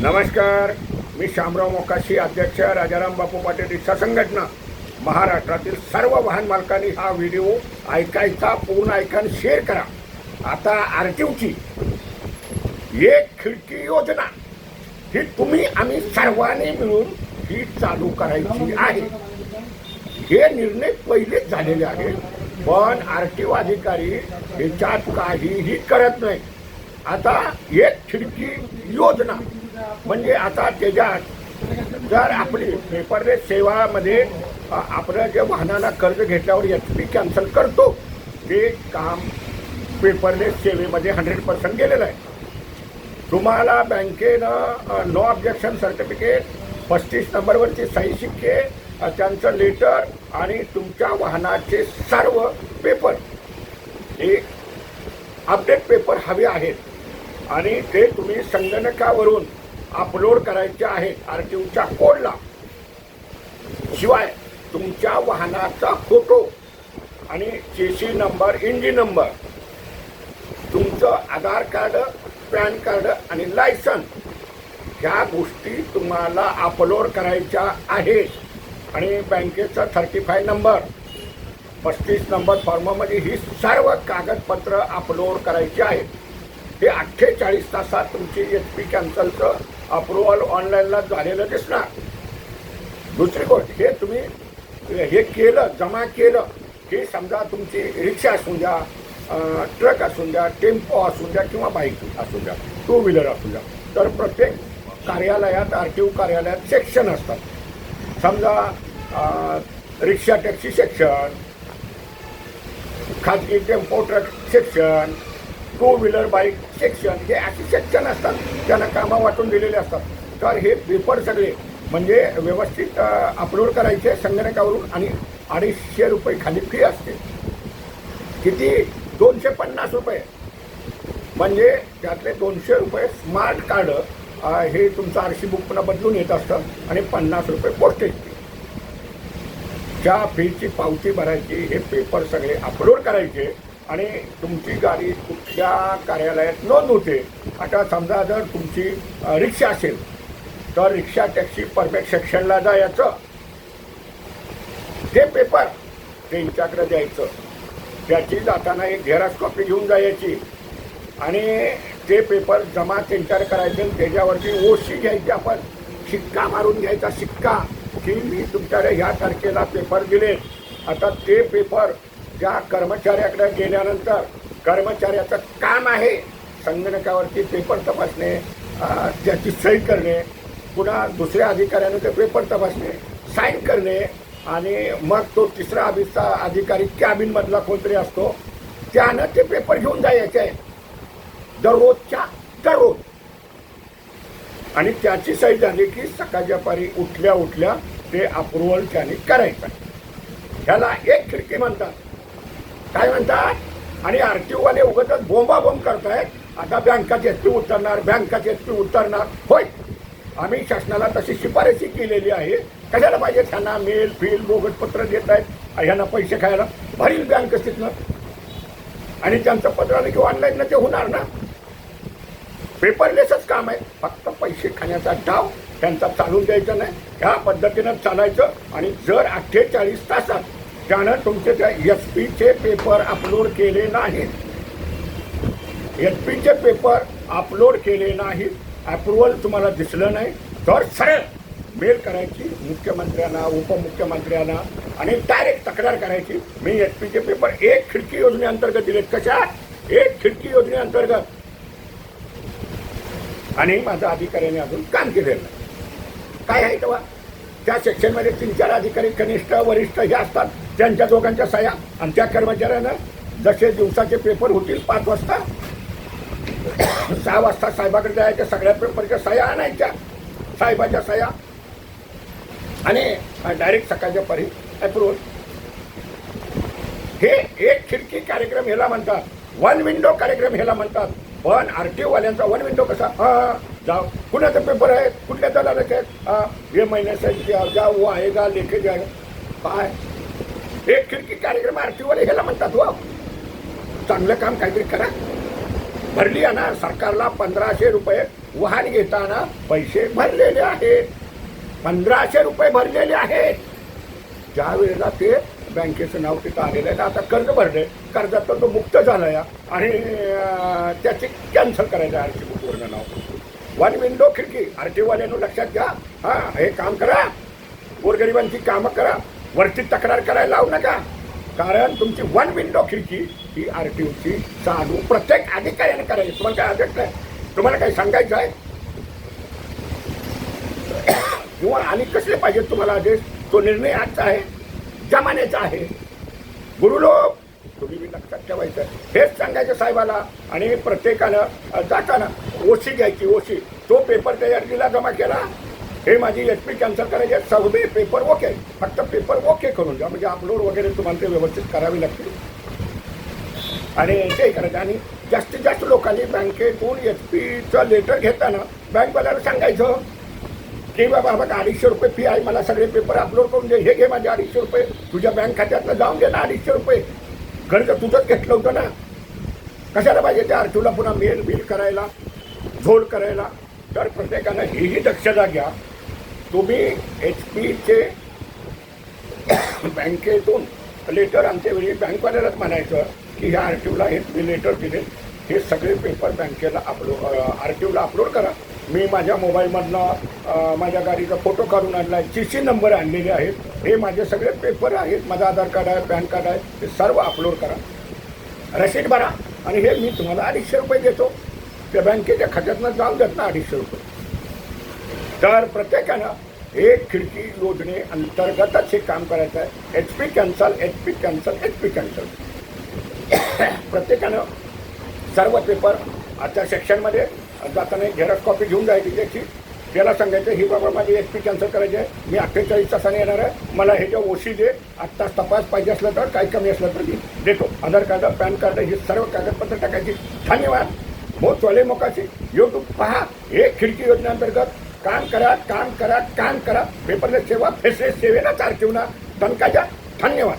नमस्कार. मी शामराव मोकाशी अध्यक्ष राजाराम बापू पाटील रिक्षा संघटना. महाराष्ट्रातील सर्व वाहन मालकांनी हा व्हिडिओ ऐकायचा पूर्ण ऐका शेअर करा. आता आर टी ओची एक खिडकी योजना. ही तुम्ही आम्ही सर्वांनी मिळून ही चालू करायची आहे. हे निर्णय पहिलेच झालेले आहेत पण आर टी ओ अधिकारी ह्याच्यात काहीही करत नाही. आता एक खिडकी योजना. म्हणजे आता त्याच्यात जर आपली पेपरलेस सेवामध्ये अ, आपलं जे वाहनाला कर्ज घेतल्यावर एच पी कॅन्सल करतो ते काम पेपरलेस सेवेमध्ये हंड्रेड पर्सेंट गेलेलं आहे. तुम्हाला बँकेनं नो ऑब्जेक्शन सर्टिफिकेट पस्तीस नंबरवरचे सही शिक्के त्यांचं लेटर आणि तुमच्या वाहनाचे सर्व पेपर. हे अपडेट पेपर हवे आहेत. आणि ते तुम्ही संगणकावरून अपलोड करायचे आहेत आर टी ओच्या कोडला. शिवाय तुमच्या वाहनाचा फोटो आणि सी नंबर इंजिन नंबर तुमचं आधार कार्ड पॅन कार्ड आणि लायसन ह्या गोष्टी तुम्हाला अपलोड करायच्या आहेत. आणि बँकेचा थर्टी फाय नंबर पस्तीस नंबर फॉर्ममध्ये ही सर्व कागदपत्र अपलोड करायची आहेत. हे अठ्ठेचाळीस तासात तुमची एच पी कॅन्सलचं अप्रुव्हल ऑनलाईनला झालेलं दिसणार. दुसरी गोष्ट हे तुम्ही हे केलं जमा केलं की समजा तुमची रिक्षा असून द्या ट्रक असून द्या टेम्पो असून द्या किंवा बाईक असून द्या टू व्हीलर असू द्या तर प्रत्येक कार्यालयात आर टी ओ कार्यालयात सेक्शन असतात. समजा रिक्षा टॅक्सी सेक्शन खाजगी tempo truck section two wheeler bike section हे असे सेक्शन असतात त्यांना कामं वाटून दिलेले असतात. तर हे पेपर सगळे म्हणजे व्यवस्थित अपलोड करायचे संगणकावरून आणि अडीचशे रुपये खाली फी असते. किती? दोनशे पन्नास रुपये. म्हणजे त्यातले दोनशे रुपये स्मार्ट कार्ड हे तुमचं आरशी बुक पुन्हा बदलून येत असतं आणि पन्नास रुपये पोस्टेज फी ज्या फीची पावती भरायची हे पेपर सगळे अपलोड करायचे. आणि तुमची गाडी कुठल्या कार्यालयात नोंद होते? आता समजा जर तुमची रिक्षा असेल तर रिक्षा टॅक्सी परमिट सेक्शनला जायचं. ते पेपर त्यांच्याकडे द्यायचं. त्याची जाताना एक झेरॉक्स कॉपी घेऊन जायची. आणि ते पेपर जमा त्यांच्यावर करायचे आणि त्याच्यावरती ओशी घ्यायची आपण. शिक्का मारून घ्यायचा शिक्का की मी तुमच्याकडे ह्या तारखेला पेपर दिले आता ते पेपर ज्या कर्मचाऱ्याकडे गेल्यानंतर कर्मचाऱ्याचं काम आहे संगणकावरती पेपर तपासणे त्याची सही करणे पुन्हा दुसऱ्या अधिकाऱ्याने ते पेपर तपासणे साईन करणे आणि मग तो तिसरा अभिसा अधिकारी कॅबिनमधला कोणतरी असतो त्यानं ते पेपर घेऊन जायचे आहे. दररोजच्या दररोज. आणि त्याची सही झाली की सकाळच्या पारी उठल्या उठल्या ते अप्रुव्हल त्याने करायचं ह्याला एक खिडकी म्हणतात. काय म्हणतात? आणि आर टी ओवाले उगतच बोंबाबोंब करतायत. आता बँकाचे एस टी उतरणार बँकाचे एस टी उतरणार. होय. आम्ही शासनाला तशी शिफारशी केलेली आहे. कशाला पाहिजे? त्यांना मेल फील मोगटपत्र देत आहेत ह्यांना पैसे खायला. भरील बँक तिथनं आणि त्यांचं पत्र आलं की ऑनलाईननं ते होणार ना. पेपरलेसच काम आहे. फक्त पैसे खाण्याचा डाव त्यांचा चालून द्यायचा नाही. ह्या पद्धतीनं चालायचं. आणि जर अठ्ठेचाळीस तासात त्यानं तुमचे त्या एस पीचे पेपर अपलोड केले नाहीत. एस पीचे पेपर अपलोड केले नाहीत. अप्रुव्हल तुम्हाला दिसलं नाही. तर सरळ मेल करायची मुख्यमंत्र्यांना उपमुख्यमंत्र्यांना आणि डायरेक्ट तक्रार करायची. मी एस पीचे पेपर एक खिडकी योजनेअंतर्गत दिलेत. कशा? एक खिडकी योजनेअंतर्गत आणि माझ्या अधिकाऱ्याने अजून काम केलेलं नाही. काय आहे तेव्हा? त्या सेक्शनमध्ये तीन चार अधिकारी कनिष्ठ वरिष्ठ हे असतात त्यांच्या दोघांच्या सह्या आणि त्या कर्मचाऱ्यानं जसे दिवसाचे पेपर होतील पाच वाजता सहा वाजता साहेबाकडे जायच्या सगळ्या पेपरच्या सह्या आणायच्या साहेबाच्या सह्या. आणि डायरेक्ट सकाळच्या परी अप्रूव्हल. हे एक खिडकी कार्यक्रम ह्याला म्हणतात वन विंडो कार्यक्रम ह्याला म्हणतात. पण आर टी वाल्यांचा वन विंडो कसा? जा कुणाचे पेपर आहेत कुठल्या दलालाचे आहेत? हा हे महिन्यासाठी जा वो का लेके आहे काय? एक खिडकी कार्यक्रम आर टी ह्याला म्हणतात वा चांगलं काम काहीतरी करा. भरली आहे ना सरकारला पंधराशे रुपये वाहन घेताना पैसे भरलेले आहेत. पंधराशे रुपये भरलेले आहेत. ज्या वेळेला ते बँकेचं नाव तिथं आलेलं आहे आता कर्ज भरले. कर्जात तो मुक्त झाला आहे आणि त्याची कॅन्सल करायचं आर टी बुकवरनं नाव. वन विंडो खिडकी. आर टी वाल्यानं लक्षात घ्या. हां हे काम करा. गोरगरिबांची कामं करा. वरती तक्रार करायला लावू नका. कारण तुमची वन विंडो खिडकी ही आर टी ओची चालू प्रत्येक अधिकाऱ्याने करायची. तुम्हाला काय अध्यक्ष आहे? तुम्हाला काही सांगायचं आहे? किंवा आणि कसले पाहिजेत तुम्हाला आदेश? तो निर्णय आजचा आहे. जमान्याचा आहे. गुरुलोक तुम्ही बी लक्षात ठेवायचं हेच सांगायचं साहेबाला. आणि प्रत्येकानं जाताना ओशी घ्यायची ओशी तो पेपर तयार केला जमा केला. हे माझी एच पी कॅन्सल करायची. सगळे पेपर ओके फक्त पेपर ओके करून द्या म्हणजे अपलोड वगैरे तुम्हाला ते व्यवस्थित करावे लागतील. आणि ते करायचं. आणि जास्तीत जास्त लोकांनी बँकेतून एच पीचं लेटर घेताना बँकवाल्याला सांगायचं की बाबा बघा अडीचशे रुपये फी आहे. मला सगळे पेपर अपलोड करून दे. हे घे माझे अडीचशे रुपये. तुझ्या बँक खात्यातनं जाऊन दे ना अडीचशे रुपये. कर्ज तुझंच घेतलं होतं ना. कशाला पाहिजे त्या आरटीओला पुन्हा मेल बिल करायला झोल करायला? तर प्रत्येकानं हीही दक्षता घ्या. तुम्ही एच पीचे बँकेतून लेटर आमच्या वेळी बँकवाल्यालाच म्हणायचं की ह्या आर टी ओला हे तुम्ही लेटर दिले. हे सगळे पेपर बँकेला अपलोड आर टी ओला अपलोड करा. मी माझ्या मोबाईलमधनं माझ्या गाडीचा फोटो काढून आणला आहे. सी सी नंबर आणलेले आहेत. हे माझे सगळे पेपर आहेत. माझं आधार कार्ड आहे पॅन कार्ड आहे. ते सर्व अपलोड करा. रसीद भरा. आणि हे मी तुम्हाला अडीचशे रुपये देतो. त्या बँकेच्या खात्यातनं जाऊन देत ना अडीचशे रुपये. तर प्रत्येकानं एक खिडकी योजने अंतर्गतच हे काम करायचं आहे. H P cancel H P cancel H P cancel प्रत्येकानं सर्व पेपर आजच्या सेक्शनमध्ये जाताना एक झेरॉक्स कॉपी घेऊन जायची त्याची. त्याला सांगायचं ही बाबा माझी एस पी कॅन्सल करायची आहे. मी अठ्ठेचाळीस तासाने येणार आहे. मला हे ओशी दे आत्ताच तपास पाहिजे असलं तर काही कमी असलं तर मी देतो. आधार कार्ड पॅन कार्ड ही सर्व कागदपत्र टाकायची. धन्यवाद. बहुत वाले मोकाशी. यूट्यूब पहा. एक खिडकी योजनेअंतर्गत काम करा काम करा काम करा. पेपरलेस सेवा फेसलेस सेवेला चार ठेवणार. दणकाच्या धन्यवाद.